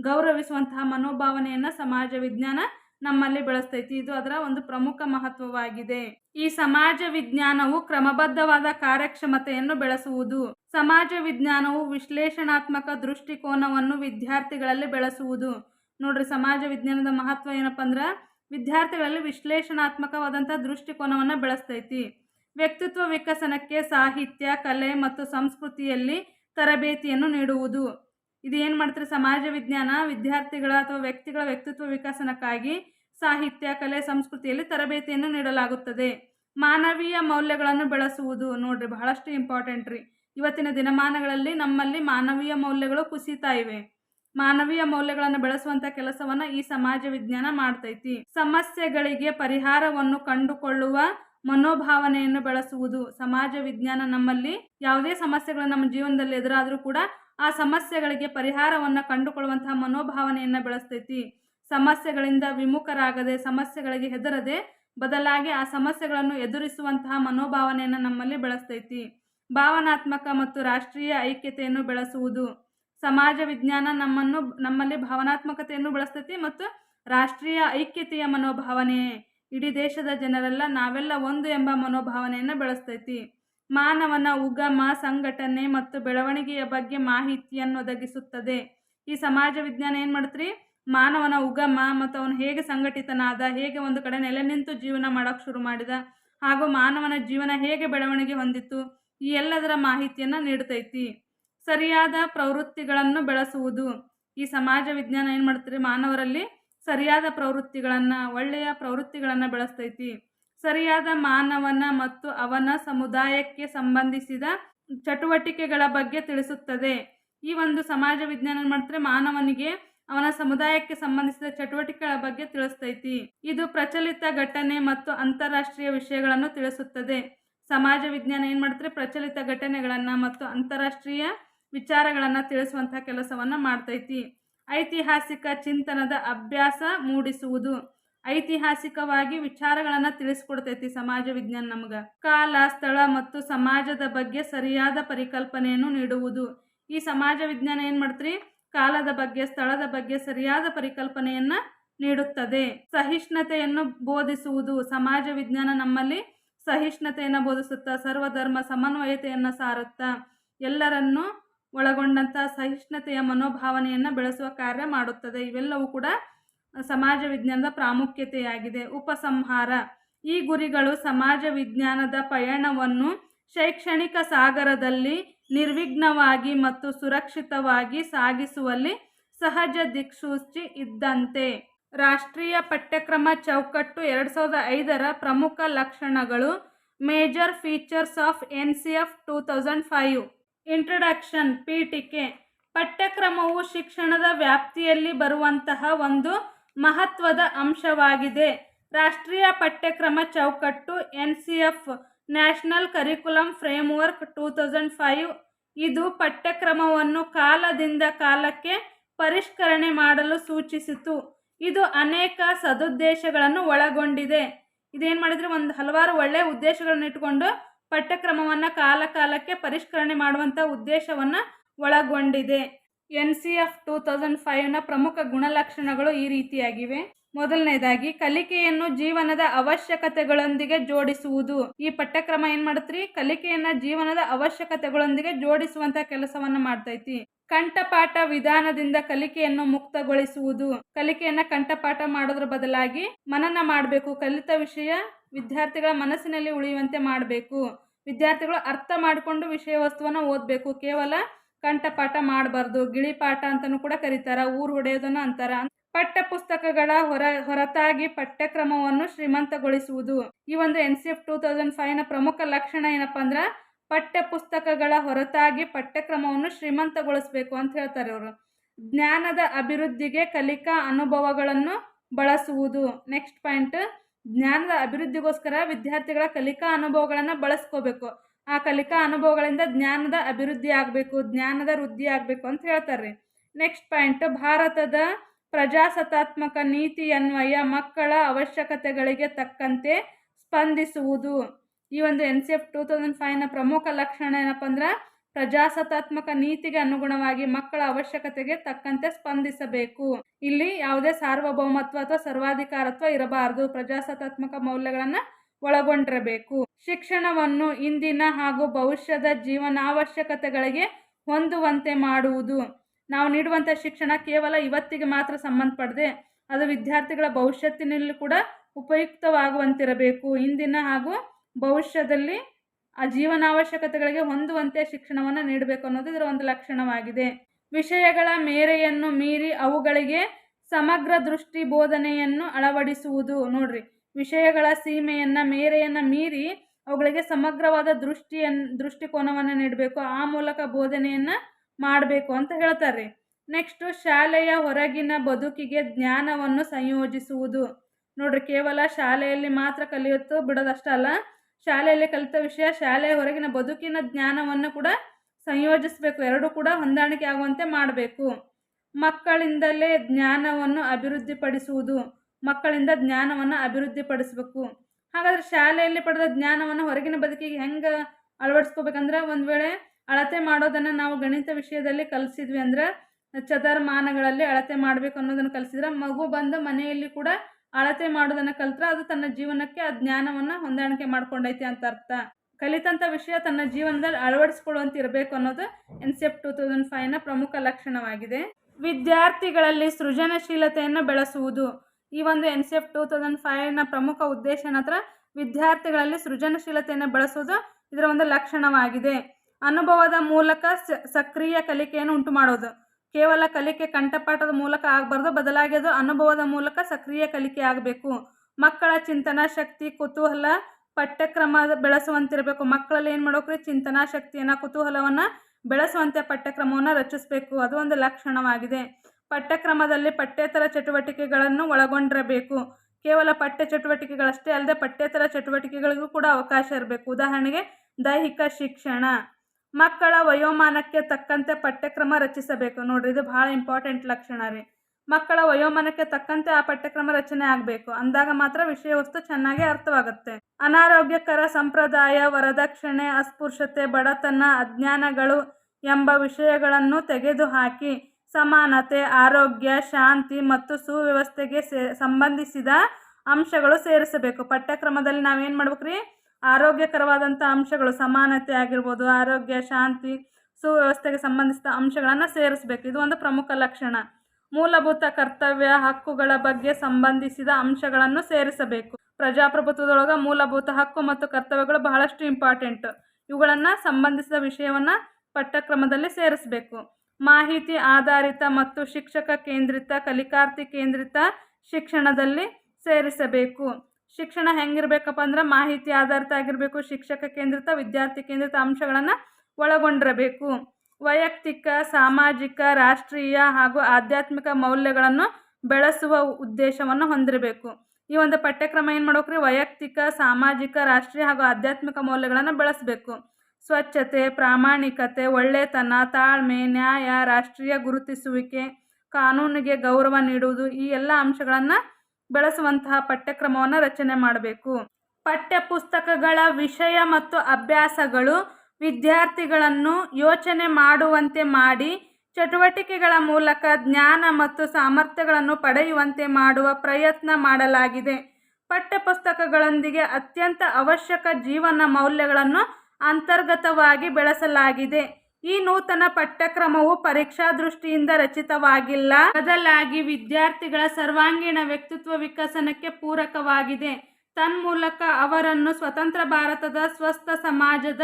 ಗೌರವಿಸುವಂತಹ ಮನೋಭಾವನೆಯನ್ನು ಸಮಾಜ ವಿಜ್ಞಾನ ನಮ್ಮಲ್ಲಿ ಬೆಳೆಸ್ತೈತಿ. ಇದು ಅದರ ಒಂದು ಪ್ರಮುಖ ಮಹತ್ವವಾಗಿದೆ. ಈ ಸಮಾಜ ವಿಜ್ಞಾನವು ಕ್ರಮಬದ್ಧವಾದ ಕಾರ್ಯಕ್ಷಮತೆಯನ್ನು ಬೆಳೆಸುವುದು. ಸಮಾಜ ವಿಜ್ಞಾನವು ವಿಶ್ಲೇಷಣಾತ್ಮಕ ದೃಷ್ಟಿಕೋನವನ್ನು ವಿದ್ಯಾರ್ಥಿಗಳಲ್ಲಿ ಬೆಳೆಸುವುದು. ನೋಡ್ರಿ, ಸಮಾಜ ವಿಜ್ಞಾನದ ಮಹತ್ವ ಏನಪ್ಪ ಅಂದ್ರೆ ವಿದ್ಯಾರ್ಥಿಗಳಲ್ಲಿ ವಿಶ್ಲೇಷಣಾತ್ಮಕವಾದಂಥ ದೃಷ್ಟಿಕೋನವನ್ನು ಬೆಳೆಸ್ತೈತಿ. ವ್ಯಕ್ತಿತ್ವ ವಿಕಸನಕ್ಕೆ ಸಾಹಿತ್ಯ, ಕಲೆ ಮತ್ತು ಸಂಸ್ಕೃತಿಯಲ್ಲಿ ತರಬೇತಿಯನ್ನು ನೀಡುವುದು. ಇದು ಏನು ಮಾಡ್ತಾರೆ? ಸಮಾಜ ವಿಜ್ಞಾನ, ವಿದ್ಯಾರ್ಥಿಗಳ ಅಥವಾ ವ್ಯಕ್ತಿಗಳ ವ್ಯಕ್ತಿತ್ವ ವಿಕಸನಕ್ಕಾಗಿ ಸಾಹಿತ್ಯ, ಕಲೆ, ಸಂಸ್ಕೃತಿಯಲ್ಲಿ ತರಬೇತಿಯನ್ನು ನೀಡಲಾಗುತ್ತದೆ. ಮಾನವೀಯ ಮೌಲ್ಯಗಳನ್ನು ಬೆಳೆಸುವುದು ನೋಡ್ರಿ ಬಹಳಷ್ಟು ಇಂಪಾರ್ಟೆಂಟ್ ರೀ. ಇವತ್ತಿನ ದಿನಮಾನಗಳಲ್ಲಿ ನಮ್ಮಲ್ಲಿ ಮಾನವೀಯ ಮೌಲ್ಯಗಳು ಕುಸಿತಾ ಇವೆ. ಮಾನವೀಯ ಮೌಲ್ಯಗಳನ್ನು ಬೆಳೆಸುವಂತ ಕೆಲಸವನ್ನ ಈ ಸಮಾಜ ವಿಜ್ಞಾನ ಮಾಡ್ತೈತಿ. ಸಮಸ್ಯೆಗಳಿಗೆ ಪರಿಹಾರವನ್ನು ಕಂಡುಕೊಳ್ಳುವ ಮನೋಭಾವನೆಯನ್ನು ಬೆಳೆಸುವುದು. ಸಮಾಜ ವಿಜ್ಞಾನ ನಮ್ಮಲ್ಲಿ ಯಾವುದೇ ಸಮಸ್ಯೆಗಳು ನಮ್ಮ ಜೀವನದಲ್ಲಿ ಎದುರಾದರೂ ಕೂಡ ಆ ಸಮಸ್ಯೆಗಳಿಗೆ ಪರಿಹಾರವನ್ನು ಕಂಡುಕೊಳ್ಳುವಂತಹ ಮನೋಭಾವನೆಯನ್ನು ಬೆಳೆಸ್ತೈತಿ. ಸಮಸ್ಯೆಗಳಿಂದ ವಿಮುಖರಾಗದೆ, ಸಮಸ್ಯೆಗಳಿಗೆ ಹೆದರದೆ ಬದಲಾಗಿ ಆ ಸಮಸ್ಯೆಗಳನ್ನು ಎದುರಿಸುವಂತಹ ಮನೋಭಾವನೆಯನ್ನು ನಮ್ಮಲ್ಲಿ ಬೆಳೆಸ್ತೈತಿ. ಭಾವನಾತ್ಮಕ ಮತ್ತು ರಾಷ್ಟ್ರೀಯ ಐಕ್ಯತೆಯನ್ನು ಬೆಳೆಸುವುದು. ಸಮಾಜ ವಿಜ್ಞಾನ ನಮ್ಮನ್ನು, ನಮ್ಮಲ್ಲಿ ಭಾವನಾತ್ಮಕತೆಯನ್ನು ಬೆಳೆಸ್ತೈತಿ ಮತ್ತು ರಾಷ್ಟ್ರೀಯ ಐಕ್ಯತೆಯ ಮನೋಭಾವನೆ. ಇಡೀ ದೇಶದ ಜನರೆಲ್ಲ ನಾವೆಲ್ಲ ಒಂದು ಎಂಬ ಮನೋಭಾವನೆಯನ್ನು ಬೆಳೆಸ್ತೈತಿ. ಮಾನವನ ಉಗಮ ಸಂಘಟನೆ ಮತ್ತು ಬೆಳವಣಿಗೆಯ ಬಗ್ಗೆ ಮಾಹಿತಿಯನ್ನು ಒದಗಿಸುತ್ತದೆ ಈ ಸಮಾಜ ವಿಜ್ಞಾನ ಏನು ಮಾಡ್ತ್ರಿ? ಮಾನವನ ಉಗಮ ಮತ್ತು ಅವನು ಹೇಗೆ ಸಂಘಟಿತನಾದ, ಹೇಗೆ ಒಂದು ಕಡೆ ನೆಲೆ ನಿಂತು ಜೀವನ ಮಾಡೋಕ್ಕೆ ಶುರು ಮಾಡಿದ, ಹಾಗೂ ಮಾನವನ ಜೀವನ ಹೇಗೆ ಬೆಳವಣಿಗೆ ಹೊಂದಿತ್ತು ಈ ಎಲ್ಲದರ ಮಾಹಿತಿಯನ್ನು ನೀಡ್ತೈತಿ. ಸರಿಯಾದ ಪ್ರವೃತ್ತಿಗಳನ್ನು ಬೆಳೆಸುವುದು. ಈ ಸಮಾಜ ವಿಜ್ಞಾನ ಏನು ಮಾಡ್ತೀರಿ? ಮಾನವರಲ್ಲಿ ಸರಿಯಾದ ಪ್ರವೃತ್ತಿಗಳನ್ನು, ಒಳ್ಳೆಯ ಪ್ರವೃತ್ತಿಗಳನ್ನು ಬೆಳೆಸ್ತೈತಿ. ಸರಿಯಾದ ಮಾನವನ ಮತ್ತು ಅವನ ಸಮುದಾಯಕ್ಕೆ ಸಂಬಂಧಿಸಿದ ಚಟುವಟಿಕೆಗಳ ಬಗ್ಗೆ ತಿಳಿಸುತ್ತದೆ. ಈ ಒಂದು ಸಮಾಜ ವಿಜ್ಞಾನ ಏನು ಮಾಡ್ತಾರೆ ಮಾನವನಿಗೆ ಅವನ ಸಮುದಾಯಕ್ಕೆ ಸಂಬಂಧಿಸಿದ ಚಟುವಟಿಕೆಗಳ ಬಗ್ಗೆ ತಿಳಿಸ್ತೈತಿ. ಇದು ಪ್ರಚಲಿತ ಘಟನೆ ಮತ್ತು ಅಂತಾರಾಷ್ಟ್ರೀಯ ವಿಷಯಗಳನ್ನು ತಿಳಿಸುತ್ತದೆ. ಸಮಾಜ ವಿಜ್ಞಾನ ಏನು ಮಾಡ್ತಾರೆ ಪ್ರಚಲಿತ ಘಟನೆಗಳನ್ನು ಮತ್ತು ಅಂತಾರಾಷ್ಟ್ರೀಯ ವಿಚಾರಗಳನ್ನು ತಿಳಿಸುವಂತಹ ಕೆಲಸವನ್ನು ಮಾಡ್ತೈತಿ. ಐತಿಹಾಸಿಕ ಚಿಂತನದ ಅಭ್ಯಾಸ ಮೂಡಿಸುವುದು. ಐತಿಹಾಸಿಕವಾಗಿ ವಿಚಾರಗಳನ್ನು ತಿಳಿಸ್ಕೊಡ್ತೈತಿ ಸಮಾಜ ವಿಜ್ಞಾನ ನಮ್ಗೆ. ಕಾಲ, ಸ್ಥಳ ಮತ್ತು ಸಮಾಜದ ಬಗ್ಗೆ ಸರಿಯಾದ ಪರಿಕಲ್ಪನೆಯನ್ನು ನೀಡುವುದು. ಈ ಸಮಾಜ ವಿಜ್ಞಾನ ಏನು ಮಾಡ್ತೀರಿ? ಕಾಲದ ಬಗ್ಗೆ, ಸ್ಥಳದ ಬಗ್ಗೆ ಸರಿಯಾದ ಪರಿಕಲ್ಪನೆಯನ್ನ ನೀಡುತ್ತದೆ. ಸಹಿಷ್ಣುತೆಯನ್ನು ಬೋಧಿಸುವುದು. ಸಮಾಜ ವಿಜ್ಞಾನ ನಮ್ಮಲ್ಲಿ ಸಹಿಷ್ಣುತೆಯನ್ನು ಬೋಧಿಸುತ್ತಾ, ಸರ್ವಧರ್ಮ ಸಮನ್ವಯತೆಯನ್ನು ಸಾರುತ್ತಾ, ಎಲ್ಲರನ್ನೂ ಒಳಗೊಂಡಂಥ ಸಹಿಷ್ಣುತೆಯ ಮನೋಭಾವನೆಯನ್ನು ಬೆಳೆಸುವ ಕಾರ್ಯ ಮಾಡುತ್ತದೆ. ಇವೆಲ್ಲವೂ ಕೂಡ ಸಮಾಜ ವಿಜ್ಞಾನದ ಪ್ರಾಮುಖ್ಯತೆಯಾಗಿದೆ. ಉಪಸಂಹಾರ. ಈ ಗುರಿಗಳು ಸಮಾಜ ವಿಜ್ಞಾನದ ಪಯಣವನ್ನು ಶೈಕ್ಷಣಿಕ ಸಾಗರದಲ್ಲಿ ನಿರ್ವಿಘ್ನವಾಗಿ ಮತ್ತು ಸುರಕ್ಷಿತವಾಗಿ ಸಾಗಿಸುವಲ್ಲಿ ಸಹಜ ದಿಕ್ಸೂಚಿ ಇದ್ದಂತೆ. ರಾಷ್ಟ್ರೀಯ ಪಠ್ಯಕ್ರಮ ಚೌಕಟ್ಟು ಎರಡು ಸಾವಿರದ ಐದರ ಪ್ರಮುಖ ಲಕ್ಷಣಗಳು major features of N C F two thousand five. Introduction ಪೀಠಿಕೆ. ಪಠ್ಯಕ್ರಮವು ಶಿಕ್ಷಣದ ವ್ಯಾಪ್ತಿಯಲ್ಲಿ ಬರುವಂತಹ ಒಂದು ಮಹತ್ವದ ಅಂಶವಾಗಿದೆ. ರಾಷ್ಟ್ರೀಯ ಪಠ್ಯಕ್ರಮ ಚೌಕಟ್ಟು N C F national curriculum framework two thousand five. ಇದು ಪಠ್ಯಕ್ರಮವನ್ನು ಕಾಲದಿಂದ ಕಾಲಕ್ಕೆ ಪರಿಷ್ಕರಣೆ ಮಾಡಲು ಸೂಚಿಸಿತು. ಇದು ಅನೇಕ ಸದುದ್ದೇಶಗಳನ್ನು ಒಳಗೊಂಡಿದೆ. ಇದೇನು ಮಾಡಿದರೆ? ಒಂದು ಹಲವಾರು ಒಳ್ಳೆಯ ಉದ್ದೇಶಗಳನ್ನು ಇಟ್ಕೊಂಡು ಪಠ್ಯಕ್ರಮವನ್ನು ಕಾಲಕಾಲಕ್ಕೆ ಪರಿಷ್ಕರಣೆ ಮಾಡುವಂಥ ಉದ್ದೇಶವನ್ನು ಒಳಗೊಂಡಿದೆ. N C F two thousand ಫೈವ್ನ ಪ್ರಮುಖ ಗುಣಲಕ್ಷಣಗಳು ಈ ರೀತಿಯಾಗಿವೆ. ಮೊದಲನೇದಾಗಿ, ಕಲಿಕೆಯನ್ನು ಜೀವನದ ಅವಶ್ಯಕತೆಗಳೊಂದಿಗೆ ಜೋಡಿಸುವುದು. ಈ ಪಠ್ಯಕ್ರಮ ಏನ್ ಮಾಡತ್ರಿ? ಕಲಿಕೆಯನ್ನ ಜೀವನದ ಅವಶ್ಯಕತೆಗಳೊಂದಿಗೆ ಜೋಡಿಸುವಂತ ಕೆಲಸವನ್ನ ಮಾಡ್ತೈತಿ. ಕಂಠಪಾಠ ವಿಧಾನದಿಂದ ಕಲಿಕೆಯನ್ನು ಮುಕ್ತಗೊಳಿಸುವುದು. ಕಲಿಕೆಯನ್ನ ಕಂಠಪಾಠ ಮಾಡೋದ್ರ ಬದಲಾಗಿ ಮನನ ಮಾಡಬೇಕು. ಕಲಿತ ವಿಷಯ ವಿದ್ಯಾರ್ಥಿಗಳ ಮನಸ್ಸಿನಲ್ಲಿ ಉಳಿಯುವಂತೆ ಮಾಡಬೇಕು. ವಿದ್ಯಾರ್ಥಿಗಳು ಅರ್ಥ ಮಾಡಿಕೊಂಡು ವಿಷಯ ವಸ್ತುವನ್ನು ಓದಬೇಕು. ಕೇವಲ ಕಂಠಪಾಠ ಮಾಡಬಾರ್ದು. ಗಿಳಿಪಾಠ ಅಂತಲೂ ಕೂಡ ಕರೀತಾರ. ಊರು ಹೊಡೆಯೋದನ್ನು ಅಂತಾರ. ಪಠ್ಯ ಪುಸ್ತಕಗಳ ಹೊರ, ಹೊರತಾಗಿ ಪಠ್ಯಕ್ರಮವನ್ನು ಶ್ರೀಮಂತಗೊಳಿಸುವುದು. ಈ ಒಂದು N C F two thousand ಫೈವ್ನ ಪ್ರಮುಖ ಲಕ್ಷಣ ಏನಪ್ಪ ಅಂದ್ರೆ ಪಠ್ಯ ಪುಸ್ತಕಗಳ ಹೊರತಾಗಿ ಪಠ್ಯಕ್ರಮವನ್ನು ಶ್ರೀಮಂತಗೊಳಿಸಬೇಕು ಅಂತ ಹೇಳ್ತಾರೆ ಅವರು. ಜ್ಞಾನದ ಅಭಿವೃದ್ಧಿಗೆ ಕಲಿಕಾ ಅನುಭವಗಳನ್ನು ಬಳಸುವುದು. ನೆಕ್ಸ್ಟ್ ಪಾಯಿಂಟ್ ಜ್ಞಾನದ ಅಭಿವೃದ್ಧಿಗೋಸ್ಕರ ವಿದ್ಯಾರ್ಥಿಗಳ ಕಲಿಕಾ ಅನುಭವಗಳನ್ನು ಬಳಸ್ಕೋಬೇಕು. ಆ ಕಲಿಕಾ ಅನುಭವಗಳಿಂದ ಜ್ಞಾನದ ಅಭಿವೃದ್ಧಿ ಆಗಬೇಕು, ಜ್ಞಾನದ ವೃದ್ಧಿ ಆಗಬೇಕು ಅಂತ ಹೇಳ್ತಾರೆ ನೆಕ್ಸ್ಟ್ ಪಾಯಿಂಟ್ ಭಾರತದ ಪ್ರಜಾಸತ್ತಾತ್ಮಕ ನೀತಿ ಅನ್ವಯ ಮಕ್ಕಳ ಅವಶ್ಯಕತೆಗಳಿಗೆ ತಕ್ಕಂತೆ ಸ್ಪಂದಿಸುವುದು. ಈ ಒಂದು N C F two thousand ಫೈವ್ನ ಪ್ರಮುಖ ಲಕ್ಷಣ ಏನಪ್ಪ ಅಂದ್ರೆ ಪ್ರಜಾಸತ್ತಾತ್ಮಕ ನೀತಿಗೆ ಅನುಗುಣವಾಗಿ ಮಕ್ಕಳ ಅವಶ್ಯಕತೆಗೆ ತಕ್ಕಂತೆ ಸ್ಪಂದಿಸಬೇಕು. ಇಲ್ಲಿ ಯಾವುದೇ ಸಾರ್ವಭೌಮತ್ವ ಅಥವಾ ಸರ್ವಾಧಿಕಾರತ್ವ ಇರಬಾರದು. ಪ್ರಜಾಸತ್ತಾತ್ಮಕ ಮೌಲ್ಯಗಳನ್ನು ಒಳಗೊಂಡಿರಬೇಕು. ಶಿಕ್ಷಣವನ್ನು ಇಂದಿನ ಹಾಗೂ ಭವಿಷ್ಯದ ಜೀವನಾವಶ್ಯಕತೆಗಳಿಗೆ ಹೊಂದುವಂತೆ ಮಾಡುವುದು. ನಾವು ನೀಡುವಂಥ ಶಿಕ್ಷಣ ಕೇವಲ ಇವತ್ತಿಗೆ ಮಾತ್ರ ಸಂಬಂಧಪಡದೆ, ಅದು ವಿದ್ಯಾರ್ಥಿಗಳ ಭವಿಷ್ಯತ್ತಿನಲ್ಲಿ ಕೂಡ ಉಪಯುಕ್ತವಾಗುವಂತಿರಬೇಕು. ಇಂದಿನ ಹಾಗೂ ಭವಿಷ್ಯದಲ್ಲಿ ಆ ಜೀವನಾವಶ್ಯಕತೆಗಳಿಗೆ ಹೊಂದುವಂತೆ ಶಿಕ್ಷಣವನ್ನು ನೀಡಬೇಕು ಅನ್ನೋದು ಇದರ ಒಂದು ಲಕ್ಷಣವಾಗಿದೆ. ವಿಷಯಗಳ ಮೇರೆಯನ್ನು ಮೀರಿ ಅವುಗಳಿಗೆ ಸಮಗ್ರ ದೃಷ್ಟಿ ಬೋಧನೆಯನ್ನು ಅಳವಡಿಸುವುದು. ನೋಡ್ರಿ, ವಿಷಯಗಳ ಸೀಮೆಯನ್ನು, ಮೇರೆಯನ್ನು ಮೀರಿ ಅವುಗಳಿಗೆ ಸಮಗ್ರವಾದ ದೃಷ್ಟಿಯನ್ನು ದೃಷ್ಟಿಕೋನವನ್ನು ನೀಡಬೇಕು, ಆ ಮೂಲಕ ಬೋಧನೆಯನ್ನು ಮಾಡಬೇಕು ಅಂತ ಹೇಳ್ತಾರೆ. ನೆಕ್ಸ್ಟು, ಶಾಲೆಯ ಹೊರಗಿನ ಬದುಕಿಗೆ ಜ್ಞಾನವನ್ನು ಸಂಯೋಜಿಸುವುದು. ನೋಡ್ರಿ, ಕೇವಲ ಶಾಲೆಯಲ್ಲಿ ಮಾತ್ರ ಕಲಿಯುತ್ತೋ ಬಿಡೋದಷ್ಟಲ್ಲ ಶಾಲೆಯಲ್ಲಿ ಕಲಿತ ವಿಷಯ, ಶಾಲೆಯ ಹೊರಗಿನ ಬದುಕಿನ ಜ್ಞಾನವನ್ನು ಕೂಡ ಸಂಯೋಜಿಸಬೇಕು. ಎರಡೂ ಕೂಡ ಹೊಂದಾಣಿಕೆ ಆಗುವಂತೆ ಮಾಡಬೇಕು. ಮಕ್ಕಳಿಂದಲೇ ಜ್ಞಾನವನ್ನು ಅಭಿವೃದ್ಧಿಪಡಿಸುವುದು, ಮಕ್ಕಳಿಂದ ಜ್ಞಾನವನ್ನು ಅಭಿವೃದ್ಧಿಪಡಿಸಬೇಕು. ಹಾಗಾದ್ರೆ ಶಾಲೆಯಲ್ಲಿ ಪಡೆದ ಜ್ಞಾನವನ್ನು ಹೊರಗಿನ ಬದುಕಿಗೆ ಹೆಂಗೆ ಅಳವಡಿಸ್ಕೋಬೇಕಂದ್ರೆ ಒಂದು ವೇಳೆ ಅಳತೆ ಮಾಡೋದನ್ನು ನಾವು ಗಣಿತ ವಿಷಯದಲ್ಲಿ ಕಲಿಸಿದ್ವಿ ಅಂದ್ರೆ ಚದರಮಾನಗಳಲ್ಲಿ ಅಳತೆ ಮಾಡಬೇಕು ಅನ್ನೋದನ್ನು ಕಲಿಸಿದ್ರೆ ಮಗು ಬಂದು ಮನೆಯಲ್ಲಿ ಕೂಡ ಅಳತೆ ಮಾಡೋದನ್ನು ಕಲಿತ್ರೆ ಅದು ತನ್ನ ಜೀವನಕ್ಕೆ ಆ ಜ್ಞಾನವನ್ನು ಹೊಂದಾಣಿಕೆ ಮಾಡ್ಕೊಂಡೈತಿ ಅಂತ ಅರ್ಥ. ಕಲಿತಂಥ ವಿಷಯ ತನ್ನ ಜೀವನದಲ್ಲಿ ಅಳವಡಿಸ್ಕೊಳ್ಳುವಂತಿರಬೇಕು ಅನ್ನೋದು N C F two thousand ಫೈವ್ನ ಪ್ರಮುಖ ಲಕ್ಷಣವಾಗಿದೆ. ವಿದ್ಯಾರ್ಥಿಗಳಲ್ಲಿ ಸೃಜನಶೀಲತೆಯನ್ನು ಬೆಳೆಸುವುದು ಈ ಒಂದು N C F two thousand ಫೈವ್ನ ಪ್ರಮುಖ ಉದ್ದೇಶ ನಂತರ ವಿದ್ಯಾರ್ಥಿಗಳಲ್ಲಿ ಸೃಜನಶೀಲತೆಯನ್ನು ಬೆಳೆಸೋದು ಇದರ ಒಂದು ಲಕ್ಷಣವಾಗಿದೆ. ಅನುಭವದ ಮೂಲಕ ಸಕ್ರಿಯ ಕಲಿಕೆಯನ್ನು ಉಂಟು ಮಾಡೋದು ಕೇವಲ ಕಲಿಕೆ ಕಂಠಪಾಠದ ಮೂಲಕ ಆಗಬಾರ್ದು ಬದಲಾಗಿ ಅದು ಅನುಭವದ ಮೂಲಕ ಸಕ್ರಿಯ ಕಲಿಕೆ ಆಗಬೇಕು. ಮಕ್ಕಳ ಚಿಂತನಾ, ಶಕ್ತಿ, ಕುತೂಹಲ, ಪಠ್ಯಕ್ರಮ ಬೆಳೆಸುವಂತಿರಬೇಕು. ಮಕ್ಕಳಲ್ಲಿ ಏನು ಮಾಡೋಕ್ರಿ ಚಿಂತನಾ, ಶಕ್ತಿಯನ್ನು, ಕುತೂಹಲವನ್ನು ಬೆಳೆಸುವಂತೆ ಪಠ್ಯಕ್ರಮವನ್ನು ರಚಿಸಬೇಕು. ಅದು ಒಂದು ಲಕ್ಷಣವಾಗಿದೆ. ಪಠ್ಯಕ್ರಮದಲ್ಲಿ ಪಠ್ಯೇತರ ಚಟುವಟಿಕೆಗಳನ್ನು ಒಳಗೊಂಡಿರಬೇಕು. ಕೇವಲ ಪಠ್ಯ ಚಟುವಟಿಕೆಗಳಷ್ಟೇ ಅಲ್ಲದೆ ಪಠ್ಯೇತರ ಚಟುವಟಿಕೆಗಳಿಗೂ ಕೂಡ ಅವಕಾಶ ಇರಬೇಕು. ಉದಾಹರಣೆಗೆ ದೈಹಿಕ ಶಿಕ್ಷಣ. ಮಕ್ಕಳ ವಯೋಮಾನಕ್ಕೆ ತಕ್ಕಂತೆ ಪಠ್ಯಕ್ರಮ ರಚಿಸಬೇಕು. ನೋಡ್ರಿ, ಇದು ಭಾಳ ಇಂಪಾರ್ಟೆಂಟ್ ಲಕ್ಷಣ ರೀ. ಮಕ್ಕಳ ವಯೋಮಾನಕ್ಕೆ ತಕ್ಕಂತೆ ಆ ಪಠ್ಯಕ್ರಮ ರಚನೆ ಆಗಬೇಕು. ಅಂದಾಗ ಮಾತ್ರ ವಿಷಯ ವಸ್ತು ಚೆನ್ನಾಗಿ ಅರ್ಥವಾಗುತ್ತೆ. ಅನಾರೋಗ್ಯಕರ ಸಂಪ್ರದಾಯ, ವರದಕ್ಷಿಣೆ, ಅಸ್ಪೃಶ್ಯತೆ, ಬಡತನ, ಅಜ್ಞಾನಗಳು ಎಂಬ ವಿಷಯಗಳನ್ನು ತೆಗೆದುಹಾಕಿ ಸಮಾನತೆ, ಆರೋಗ್ಯ, ಶಾಂತಿ ಮತ್ತು ಸುವ್ಯವಸ್ಥೆಗೆ ಸೇ, ಸಂಬಂಧಿಸಿದ ಅಂಶಗಳು ಸೇರಿಸಬೇಕು. ಪಠ್ಯಕ್ರಮದಲ್ಲಿ ನಾವೇನು ಮಾಡ್ಬೇಕ್ರಿ? ಆರೋಗ್ಯಕರವಾದಂಥ ಅಂಶಗಳು, ಸಮಾನತೆ ಆಗಿರ್ಬೋದು, ಆರೋಗ್ಯ, ಶಾಂತಿ, ಸುವ್ಯವಸ್ಥೆಗೆ ಸಂಬಂಧಿಸಿದ ಅಂಶಗಳನ್ನು ಸೇರಿಸಬೇಕು. ಇದು ಒಂದು ಪ್ರಮುಖ ಲಕ್ಷಣ. ಮೂಲಭೂತ ಕರ್ತವ್ಯ, ಹಕ್ಕುಗಳ ಬಗ್ಗೆ ಸಂಬಂಧಿಸಿದ ಅಂಶಗಳನ್ನು ಸೇರಿಸಬೇಕು. ಪ್ರಜಾಪ್ರಭುತ್ವದೊಳಗೆ ಮೂಲಭೂತ ಹಕ್ಕು ಮತ್ತು ಕರ್ತವ್ಯಗಳು ಬಹಳಷ್ಟು ಇಂಪಾರ್ಟೆಂಟ್. ಇವುಗಳನ್ನು ಸಂಬಂಧಿಸಿದ ವಿಷಯವನ್ನು ಪಠ್ಯಕ್ರಮದಲ್ಲಿ ಸೇರಿಸಬೇಕು. ಮಾಹಿತಿ ಆಧಾರಿತ ಮತ್ತು ಶಿಕ್ಷಕ ಕೇಂದ್ರಿತ ಕಲಿಕಾರ್ಥಿ ಕೇಂದ್ರಿತ ಶಿಕ್ಷಣದಲ್ಲಿ ಸೇರಿಸಬೇಕು. ಶಿಕ್ಷಣ ಹೆಂಗಿರ್ಬೇಕಪ್ಪ ಅಂದ್ರೆ ಮಾಹಿತಿ ಆಧಾರಿತ ಆಗಿರಬೇಕು, ಶಿಕ್ಷಕ ಕೇಂದ್ರಿತ, ವಿದ್ಯಾರ್ಥಿ ಕೇಂದ್ರಿತ ಅಂಶಗಳನ್ನು ಒಳಗೊಂಡಿರಬೇಕು. ವೈಯಕ್ತಿಕ, ಸಾಮಾಜಿಕ, ರಾಷ್ಟ್ರೀಯ ಹಾಗೂ ಆಧ್ಯಾತ್ಮಿಕ ಮೌಲ್ಯಗಳನ್ನು ಬೆಳೆಸುವ ಉದ್ದೇಶವನ್ನು ಹೊಂದಿರಬೇಕು. ಈ ಒಂದು ಪಠ್ಯಕ್ರಮ ಏನು ಮಾಡ್ಬೇಕ್ರಿ? ವೈಯಕ್ತಿಕ, ಸಾಮಾಜಿಕ, ರಾಷ್ಟ್ರೀಯ ಹಾಗೂ ಆಧ್ಯಾತ್ಮಿಕ ಮೌಲ್ಯಗಳನ್ನು ಬೆಳೆಸಬೇಕು. ಸ್ವಚ್ಛತೆ, ಪ್ರಾಮಾಣಿಕತೆ, ಒಳ್ಳೆತನ, ತಾಳ್ಮೆ, ನ್ಯಾಯ, ರಾಷ್ಟ್ರೀಯ ಗುರುತಿಸುವಿಕೆ, ಕಾನೂನಿಗೆ ಗೌರವ ನೀಡುವುದು ಈ ಎಲ್ಲ ಅಂಶಗಳನ್ನು ಬೆಳೆಸುವಂತಹ ಪಠ್ಯಕ್ರಮವನ್ನು ರಚನೆ ಮಾಡಬೇಕು. ಪಠ್ಯಪುಸ್ತಕಗಳ ವಿಷಯ ಮತ್ತು ಅಭ್ಯಾಸಗಳು ವಿದ್ಯಾರ್ಥಿಗಳನ್ನು ಯೋಚನೆ ಮಾಡುವಂತೆ ಮಾಡಿ, ಚಟುವಟಿಕೆಗಳ ಮೂಲಕ ಜ್ಞಾನ ಮತ್ತು ಸಾಮರ್ಥ್ಯಗಳನ್ನು ಪಡೆಯುವಂತೆ ಮಾಡುವ ಪ್ರಯತ್ನ ಮಾಡಲಾಗಿದೆ. ಪಠ್ಯಪುಸ್ತಕಗಳೊಂದಿಗೆ ಅತ್ಯಂತ ಅವಶ್ಯಕ ಜೀವನ ಮೌಲ್ಯಗಳನ್ನು ಅಂತರ್ಗತವಾಗಿ ಬೆಳೆಸಲಾಗಿದೆ. ಈ ನೂತನ ಪಠ್ಯಕ್ರಮವು ಪರೀಕ್ಷಾ ದೃಷ್ಟಿಯಿಂದ ರಚಿತವಾಗಿಲ್ಲ. ಬದಲಾಗಿ ವಿದ್ಯಾರ್ಥಿಗಳ ಸರ್ವಾಂಗೀಣ ವ್ಯಕ್ತಿತ್ವ ವಿಕಸನಕ್ಕೆ ಪೂರಕವಾಗಿದೆ. ತನ್ಮೂಲಕ ಅವರನ್ನು ಸ್ವತಂತ್ರ ಭಾರತದ ಸ್ವಸ್ಥ ಸಮಾಜದ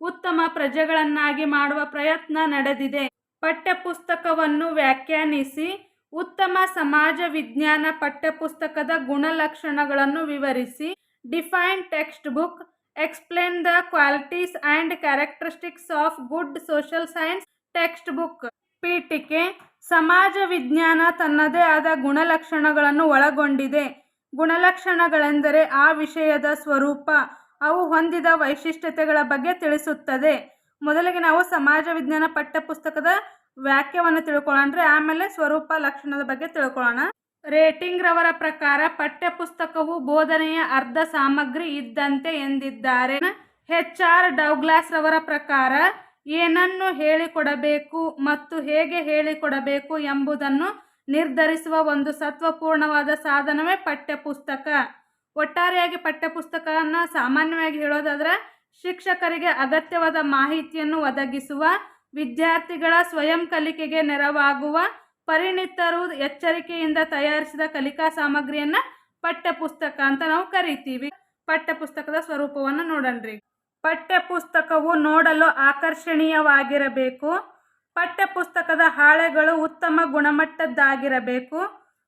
ಉತ್ತಮ ಪ್ರಜೆಗಳನ್ನಾಗಿ ಮಾಡುವ ಪ್ರಯತ್ನ ನಡೆದಿದೆ. ಪಠ್ಯಪುಸ್ತಕವನ್ನು ವ್ಯಾಖ್ಯಾನಿಸಿ ಉತ್ತಮ ಸಮಾಜ ವಿಜ್ಞಾನ ಪಠ್ಯಪುಸ್ತಕದ ಗುಣಲಕ್ಷಣಗಳನ್ನು ವಿವರಿಸಿ. Define text book explain the qualities and characteristics good social science text book ಪೀಠಿಕೆ, ಸಮಾಜ ವಿಜ್ಞಾನ ತನ್ನದೇ ಆದ ಗುಣಲಕ್ಷಣಗಳನ್ನು ಒಳಗೊಂಡಿದೆ. ಗುಣಲಕ್ಷಣಗಳೆಂದರೆ ಆ ವಿಷಯದ ಸ್ವರೂಪ, ಅವು ಹೊಂದಿದ ವೈಶಿಷ್ಟ್ಯತೆಗಳ ಬಗ್ಗೆ ತಿಳಿಸುತ್ತದೆ. ಮೊದಲಿಗೆ ನಾವು ಸಮಾಜ ವಿಜ್ಞಾನ ಪಠ್ಯಪುಸ್ತಕದ ವ್ಯಾಖ್ಯವನ್ನು ತಿಳ್ಕೊಳ್ಳೋಣ ಆಮೇಲೆ ಸ್ವರೂಪ, ಲಕ್ಷಣದ ಬಗ್ಗೆ ತಿಳ್ಕೊಳ್ಳೋಣ. ರೇಟಿಂಗ್ ರವರ ಪ್ರಕಾರ ಪಠ್ಯಪುಸ್ತಕವು ಬೋಧನೆಯ ಅರ್ಧ ಸಾಮಗ್ರಿ ಇದ್ದಂತೆ ಎಂದಿದ್ದಾರೆ. ಹೆಚ್ ಆರ್ ಡೌಗ್ಲಾಸ್ ರವರ ಪ್ರಕಾರ ಏನನ್ನು ಹೇಳಿಕೊಡಬೇಕು ಮತ್ತು ಹೇಗೆ ಹೇಳಿಕೊಡಬೇಕು ಎಂಬುದನ್ನು ನಿರ್ಧರಿಸುವ ಒಂದು ಸತ್ವಪೂರ್ಣವಾದ ಸಾಧನವೇ ಪಠ್ಯಪುಸ್ತಕ. ಒಟ್ಟಾರೆಯಾಗಿ ಪಠ್ಯಪುಸ್ತಕವನ್ನು ಸಾಮಾನ್ಯವಾಗಿ ಹೇಳೋದಾದ್ರೆ ಶಿಕ್ಷಕರಿಗೆ ಅಗತ್ಯವಾದ ಮಾಹಿತಿಯನ್ನು ಒದಗಿಸುವ, ವಿದ್ಯಾರ್ಥಿಗಳ ಸ್ವಯಂ ಕಲಿಕೆಗೆ ನೆರವಾಗುವ ಪರಿಣಿತರು ಎಚ್ಚರಿಕೆಯಿಂದ ತಯಾರಿಸಿದ ಕಲಿಕಾ ಸಾಮಗ್ರಿಯನ್ನು ಪಠ್ಯಪುಸ್ತಕ ಅಂತ ನಾವು ಕರಿತೀವಿ. ಪಠ್ಯಪುಸ್ತಕದ ಸ್ವರೂಪವನ್ನು ನೋಡಣ್ರಿ. ಪಠ್ಯಪುಸ್ತಕವು ನೋಡಲು ಆಕರ್ಷಣೀಯವಾಗಿರಬೇಕು. ಪಠ್ಯಪುಸ್ತಕದ ಹಾಳೆಗಳು ಉತ್ತಮ ಗುಣಮಟ್ಟದ್ದಾಗಿರಬೇಕು.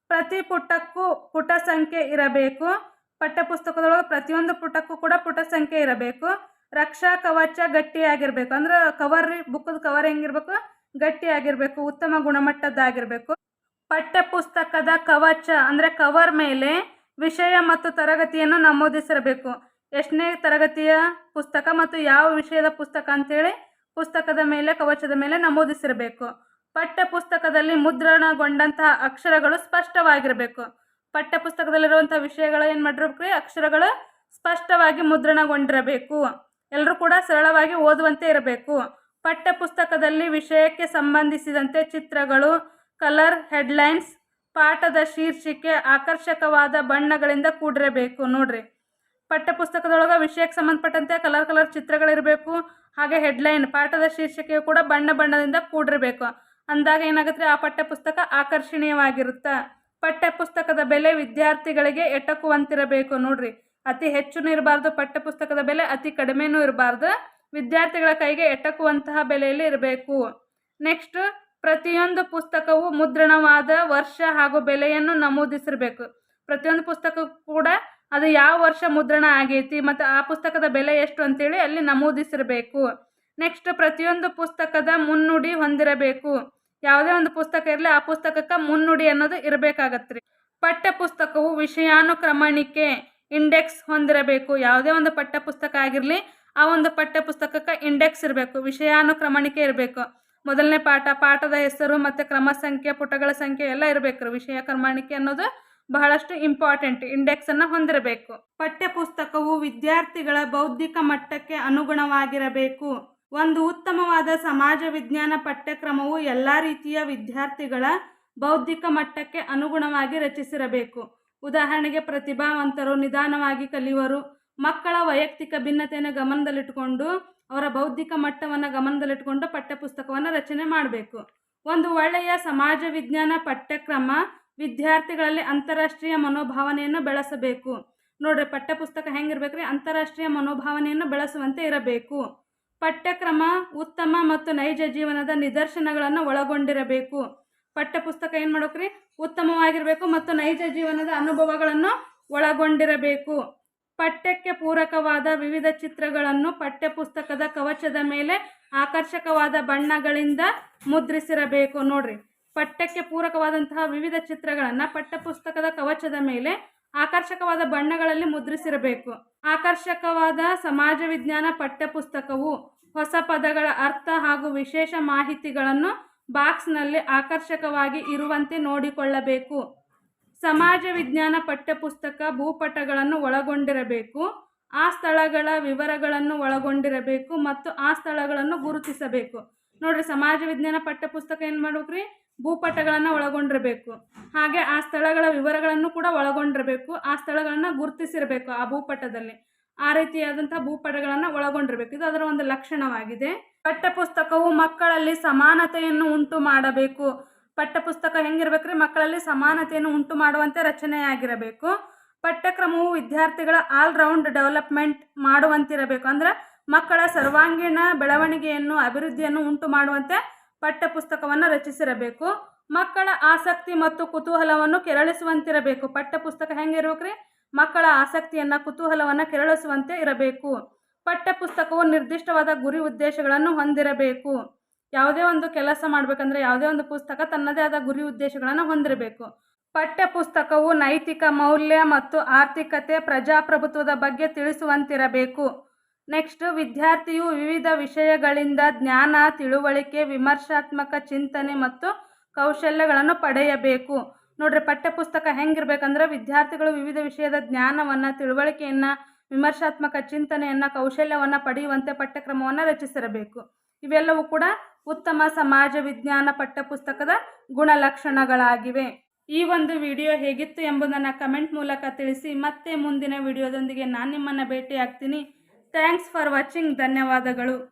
ಪ್ರತಿ ಪುಟಕ್ಕೂ ಪುಟ ಸಂಖ್ಯೆ ಇರಬೇಕು. ಪಠ್ಯಪುಸ್ತಕದೊಳಗೆ ಪ್ರತಿಯೊಂದು ಪುಟಕ್ಕೂ ಕೂಡ ಪುಟ ಸಂಖ್ಯೆ ಇರಬೇಕು. ರಕ್ಷಾ ಕವಚ ಗಟ್ಟಿಯಾಗಿರಬೇಕು. ಅಂದ್ರೆ ಕವರ್ ಬುಕ್ಕದ ಕವರ್ ಹೆಂಗಿರ್ಬೇಕು? ಗಟ್ಟಿಯಾಗಿರಬೇಕು, ಉತ್ತಮ ಗುಣಮಟ್ಟದ್ದಾಗಿರಬೇಕು. ಪಠ್ಯಪುಸ್ತಕದ ಕವಚ ಅಂದರೆ ಕವರ್ ಮೇಲೆ ವಿಷಯ ಮತ್ತು ತರಗತಿಯನ್ನು ನಮೂದಿಸಿರಬೇಕು. ಎಷ್ಟನೇ ತರಗತಿಯ ಪುಸ್ತಕ ಮತ್ತು ಯಾವ ವಿಷಯದ ಪುಸ್ತಕ ಅಂಥೇಳಿ ಪುಸ್ತಕದ ಮೇಲೆ, ಕವಚದ ಮೇಲೆ ನಮೂದಿಸಿರಬೇಕು. ಪಠ್ಯಪುಸ್ತಕದಲ್ಲಿ ಮುದ್ರಣಗೊಂಡಂತಹ ಅಕ್ಷರಗಳು ಸ್ಪಷ್ಟವಾಗಿರಬೇಕು. ಪಠ್ಯಪುಸ್ತಕದಲ್ಲಿರುವಂಥ ವಿಷಯಗಳು ಏನು ಮಾಡಿರಬೇಕು ಅಕ್ಷರಗಳು ಸ್ಪಷ್ಟವಾಗಿ ಮುದ್ರಣಗೊಂಡಿರಬೇಕು. ಎಲ್ಲರೂ ಕೂಡ ಸರಳವಾಗಿ ಓದುವಂತೆ ಇರಬೇಕು. ಪಠ್ಯಪುಸ್ತಕದಲ್ಲಿ ವಿಷಯಕ್ಕೆ ಸಂಬಂಧಿಸಿದಂತೆ ಚಿತ್ರಗಳು, ಕಲರ್ ಹೆಡ್ಲೈನ್ಸ್, ಪಾಠದ ಶೀರ್ಷಿಕೆ, ಆಕರ್ಷಕವಾದ ಬಣ್ಣಗಳಿಂದ ಕೂಡಿರಬೇಕು. ನೋಡ್ರಿ, ಪಠ್ಯಪುಸ್ತಕದೊಳಗೆ ವಿಷಯಕ್ಕೆ ಸಂಬಂಧಪಟ್ಟಂತೆ ಕಲರ್ ಕಲರ್ ಚಿತ್ರಗಳಿರಬೇಕು, ಹಾಗೆ ಹೆಡ್ಲೈನ್, ಪಾಠದ ಶೀರ್ಷಿಕೆಯು ಕೂಡ ಬಣ್ಣ ಬಣ್ಣದಿಂದ ಕೂಡಿರಬೇಕು. ಅಂದಾಗ ಏನಾಗುತ್ತೆ ಆ ಪಠ್ಯಪುಸ್ತಕ ಆಕರ್ಷಣೀಯವಾಗಿರುತ್ತೆ. ಪಠ್ಯಪುಸ್ತಕದ ಬೆಲೆ ವಿದ್ಯಾರ್ಥಿಗಳಿಗೆ ಎಟಕುವಂತಿರಬೇಕು. ನೋಡ್ರಿ, ಅತಿ ಹೆಚ್ಚು ಇರಬಾರ್ದು ಪಠ್ಯಪುಸ್ತಕದ ಬೆಲೆ, ಅತಿ ಕಡಿಮೆನೂ ಇರಬಾರ್ದು. ವಿದ್ಯಾರ್ಥಿಗಳ ಕೈಗೆ ಎಟಕುವಂತಹ ಬೆಲೆಯಲ್ಲಿ ಇರಬೇಕು. ನೆಕ್ಸ್ಟ್, ಪ್ರತಿಯೊಂದು ಪುಸ್ತಕವು ಮುದ್ರಣವಾದ ವರ್ಷ ಹಾಗೂ ಬೆಲೆಯನ್ನು ನಮೂದಿಸಿರಬೇಕು. ಪ್ರತಿಯೊಂದು ಪುಸ್ತಕ ಕೂಡ ಅದು ಯಾವ ವರ್ಷ ಮುದ್ರಣ ಆಗೈತಿ ಮತ್ತು ಆ ಪುಸ್ತಕದ ಬೆಲೆ ಎಷ್ಟು ಅಂತೇಳಿ ಅಲ್ಲಿ ನಮೂದಿಸಿರಬೇಕು. ನೆಕ್ಸ್ಟ್, ಪ್ರತಿಯೊಂದು ಪುಸ್ತಕದ ಮುನ್ನುಡಿ ಹೊಂದಿರಬೇಕು. ಯಾವುದೇ ಒಂದು ಪುಸ್ತಕ ಇರಲಿ ಆ ಪುಸ್ತಕಕ್ಕೆ ಮುನ್ನುಡಿ ಅನ್ನೋದು ಇರಬೇಕಾಗತ್ತೆ ರೀ ಪಠ್ಯಪುಸ್ತಕವು ವಿಷಯಾನುಕ್ರಮಣಿಕೆ, ಇಂಡೆಕ್ಸ್ ಹೊಂದಿರಬೇಕು. ಯಾವುದೇ ಒಂದು ಪಠ್ಯಪುಸ್ತಕ ಆಗಿರಲಿ ಆ ಒಂದು ಪಠ್ಯಪುಸ್ತಕಕ್ಕೆ ಇಂಡೆಕ್ಸ್ ಇರಬೇಕು, ವಿಷಯಾನುಕ್ರಮಣಿಕೆ ಇರಬೇಕು. ಮೊದಲನೇ ಪಾಠ, ಪಾಠದ ಹೆಸರು ಮತ್ತು ಕ್ರಮ ಸಂಖ್ಯೆ, ಪುಟಗಳ ಸಂಖ್ಯೆ ಎಲ್ಲ ಇರಬೇಕು. ವಿಷಯ ಕ್ರಮಾಣಿಕೆ ಅನ್ನೋದು ಬಹಳಷ್ಟು ಇಂಪಾರ್ಟೆಂಟ್ ಇಂಡೆಕ್ಸನ್ನು ಹೊಂದಿರಬೇಕು. ಪಠ್ಯಪುಸ್ತಕವು ವಿದ್ಯಾರ್ಥಿಗಳ ಬೌದ್ಧಿಕ ಮಟ್ಟಕ್ಕೆ ಅನುಗುಣವಾಗಿರಬೇಕು. ಒಂದು ಉತ್ತಮವಾದ ಸಮಾಜ ವಿಜ್ಞಾನ ಪಠ್ಯಕ್ರಮವು ಎಲ್ಲ ರೀತಿಯ ವಿದ್ಯಾರ್ಥಿಗಳ ಬೌದ್ಧಿಕ ಮಟ್ಟಕ್ಕೆ ಅನುಗುಣವಾಗಿ ರಚಿಸಿರಬೇಕು. ಉದಾಹರಣೆಗೆ ಪ್ರತಿಭಾವಂತರು, ನಿಧಾನವಾಗಿ ಕಲಿಯುವರು ಮಕ್ಕಳ ವೈಯಕ್ತಿಕ ಭಿನ್ನತೆಯನ್ನು ಗಮನದಲ್ಲಿಟ್ಟುಕೊಂಡು ಅವರ ಬೌದ್ಧಿಕ ಮಟ್ಟವನ್ನು ಗಮನದಲ್ಲಿಟ್ಟುಕೊಂಡು ಪಠ್ಯಪುಸ್ತಕವನ್ನು ರಚನೆ ಮಾಡಬೇಕು. ಒಂದು ಒಳ್ಳೆಯ ಸಮಾಜ ವಿಜ್ಞಾನ ಪಠ್ಯಕ್ರಮ ವಿದ್ಯಾರ್ಥಿಗಳಲ್ಲಿ ಅಂತಾರಾಷ್ಟ್ರೀಯ ಮನೋಭಾವನೆಯನ್ನು ಬೆಳೆಸಬೇಕು. ನೋಡ್ರಿ, ಪಠ್ಯಪುಸ್ತಕ ಹೆಂಗಿರ್ಬೇಕ್ರಿ? ಅಂತಾರಾಷ್ಟ್ರೀಯ ಮನೋಭಾವನೆಯನ್ನು ಬೆಳೆಸುವಂತೆ ಇರಬೇಕು. ಪಠ್ಯಕ್ರಮ ಉತ್ತಮ ಮತ್ತು ನೈಜ ಜೀವನದ ನಿದರ್ಶನಗಳನ್ನು ಒಳಗೊಂಡಿರಬೇಕು. ಪಠ್ಯಪುಸ್ತಕ ಏನು ಮಾಡೋಕ್ರಿ ಉತ್ತಮವಾಗಿರಬೇಕು ಮತ್ತು ನೈಜ ಜೀವನದ ಅನುಭವಗಳನ್ನು ಒಳಗೊಂಡಿರಬೇಕು. ಪಠ್ಯಕ್ಕೆ ಪೂರಕವಾದ ವಿವಿಧ ಚಿತ್ರಗಳನ್ನು ಪಠ್ಯಪುಸ್ತಕದ ಕವಚದ ಮೇಲೆ ಆಕರ್ಷಕವಾದ ಬಣ್ಣಗಳಿಂದ ಮುದ್ರಿಸಿರಬೇಕು. ನೋಡ್ರಿ, ಪಠ್ಯಕ್ಕೆ ಪೂರಕವಾದಂತಹ ವಿವಿಧ ಚಿತ್ರಗಳನ್ನು ಪಠ್ಯಪುಸ್ತಕದ ಕವಚದ ಮೇಲೆ ಆಕರ್ಷಕವಾದ ಬಣ್ಣಗಳಲ್ಲಿ ಮುದ್ರಿಸಿರಬೇಕು. ಆಕರ್ಷಕವಾದ ಸಮಾಜ ವಿಜ್ಞಾನ ಪಠ್ಯಪುಸ್ತಕವು ಹೊಸ ಪದಗಳ ಅರ್ಥ ಹಾಗೂ ವಿಶೇಷ ಮಾಹಿತಿಗಳನ್ನು ಬಾಕ್ಸ್ನಲ್ಲಿ ಆಕರ್ಷಕವಾಗಿ ಇರುವಂತೆ ನೋಡಿಕೊಳ್ಳಬೇಕು. ಸಮಾಜ ವಿಜ್ಞಾನ ಪಠ್ಯಪುಸ್ತಕ ಭೂಪಟಗಳನ್ನು ಒಳಗೊಂಡಿರಬೇಕು, ಆ ಸ್ಥಳಗಳ ವಿವರಗಳನ್ನು ಒಳಗೊಂಡಿರಬೇಕು ಮತ್ತು ಆ ಸ್ಥಳಗಳನ್ನು ಗುರುತಿಸಬೇಕು. ನೋಡ್ರಿ, ಸಮಾಜ ವಿಜ್ಞಾನ ಪಠ್ಯಪುಸ್ತಕ ಏನು ಮಾಡ್ಬೇಕ್ರಿ? ಭೂಪಟಗಳನ್ನು ಒಳಗೊಂಡಿರಬೇಕು. ಹಾಗೆ ಆ ಸ್ಥಳಗಳ ವಿವರಗಳನ್ನು ಕೂಡ ಒಳಗೊಂಡಿರಬೇಕು, ಆ ಸ್ಥಳಗಳನ್ನು ಗುರುತಿಸಿರಬೇಕು ಆ ಭೂಪಟದಲ್ಲಿ. ಆ ರೀತಿಯಾದಂಥ ಭೂಪಟಗಳನ್ನು ಒಳಗೊಂಡಿರಬೇಕು. ಇದು ಅದರ ಒಂದು ಲಕ್ಷಣವಾಗಿದೆ. ಪಠ್ಯಪುಸ್ತಕವು ಮಕ್ಕಳಲ್ಲಿ ಸಮಾನತೆಯನ್ನು ಉಂಟು ಮಾಡಬೇಕು. ಪಠ್ಯಪುಸ್ತಕ ಹೆಂಗಿರ್ಬೇಕ್ರಿ? ಮಕ್ಕಳಲ್ಲಿ ಸಮಾನತೆಯನ್ನು ಉಂಟು ಮಾಡುವಂತೆ ರಚನೆಯಾಗಿರಬೇಕು. ಪಠ್ಯಕ್ರಮವು ವಿದ್ಯಾರ್ಥಿಗಳ ಆಲ್ರೌಂಡ್ ಡೆವಲಪ್ಮೆಂಟ್ ಮಾಡುವಂತಿರಬೇಕು. ಅಂದ್ರೆ ಮಕ್ಕಳ ಸರ್ವಾಂಗೀಣ ಬೆಳವಣಿಗೆಯನ್ನು, ಅಭಿವೃದ್ಧಿಯನ್ನು ಉಂಟು ಮಾಡುವಂತೆ ಪಠ್ಯಪುಸ್ತಕವನ್ನು ರಚಿಸಿರಬೇಕು. ಮಕ್ಕಳ ಆಸಕ್ತಿ ಮತ್ತು ಕುತೂಹಲವನ್ನು ಕೆರಳಿಸುವಂತಿರಬೇಕು. ಪಠ್ಯಪುಸ್ತಕ ಹೆಂಗಿರ್ಬೇಕ್ರಿ? ಮಕ್ಕಳ ಆಸಕ್ತಿಯನ್ನು, ಕುತೂಹಲವನ್ನು ಕೆರಳಿಸುವಂತೆ ಇರಬೇಕು. ಪಠ್ಯಪುಸ್ತಕವು ನಿರ್ದಿಷ್ಟವಾದ ಗುರಿ ಉದ್ದೇಶಗಳನ್ನು ಹೊಂದಿರಬೇಕು. ಯಾವುದೇ ಒಂದು ಕೆಲಸ ಮಾಡಬೇಕಂದ್ರೆ ಯಾವುದೇ ಒಂದು ಪುಸ್ತಕ ತನ್ನದೇ ಆದ ಗುರಿ ಉದ್ದೇಶಗಳನ್ನು ಹೊಂದಿರಬೇಕು. ಪಠ್ಯಪುಸ್ತಕವು ನೈತಿಕ ಮೌಲ್ಯ ಮತ್ತು ಆರ್ಥಿಕತೆ, ಪ್ರಜಾಪ್ರಭುತ್ವದ ಬಗ್ಗೆ ತಿಳಿಸುವಂತಿರಬೇಕು. ನೆಕ್ಸ್ಟ್, ವಿದ್ಯಾರ್ಥಿಯು ವಿವಿಧ ವಿಷಯಗಳಿಂದ ಜ್ಞಾನ, ತಿಳುವಳಿಕೆ, ವಿಮರ್ಶಾತ್ಮಕ ಚಿಂತನೆ ಮತ್ತು ಕೌಶಲ್ಯಗಳನ್ನು ಪಡೆಯಬೇಕು. ನೋಡ್ರಿ, ಪಠ್ಯಪುಸ್ತಕ ಹೆಂಗಿರ್ಬೇಕಂದ್ರೆ ವಿದ್ಯಾರ್ಥಿಗಳು ವಿವಿಧ ವಿಷಯದ ಜ್ಞಾನವನ್ನು, ತಿಳುವಳಿಕೆಯನ್ನು, ವಿಮರ್ಶಾತ್ಮಕ ಚಿಂತನೆಯನ್ನು, ಕೌಶಲ್ಯವನ್ನು ಪಡೆಯುವಂತೆ ಪಠ್ಯಕ್ರಮವನ್ನು ರಚಿಸಿರಬೇಕು. ಇವೆಲ್ಲವೂ ಕೂಡ ಉತ್ತಮ ಸಮಾಜ ವಿಜ್ಞಾನ ಪಠ್ಯಪುಸ್ತಕದ ಗುಣಲಕ್ಷಣಗಳಾಗಿವೆ. ಈ ಒಂದು ವಿಡಿಯೋ ಹೇಗಿತ್ತು ಎಂಬುದನ್ನು ಕಮೆಂಟ್ ಮೂಲಕ ತಿಳಿಸಿ. ಮತ್ತೆ ಮುಂದಿನ ವಿಡಿಯೋದೊಂದಿಗೆ ನಾನು ನಿಮ್ಮನ್ನು ಭೇಟಿಯಾಗ್ತೀನಿ. ಥ್ಯಾಂಕ್ಸ್ ಫಾರ್ ವಾಚಿಂಗ್ ಧನ್ಯವಾದಗಳು.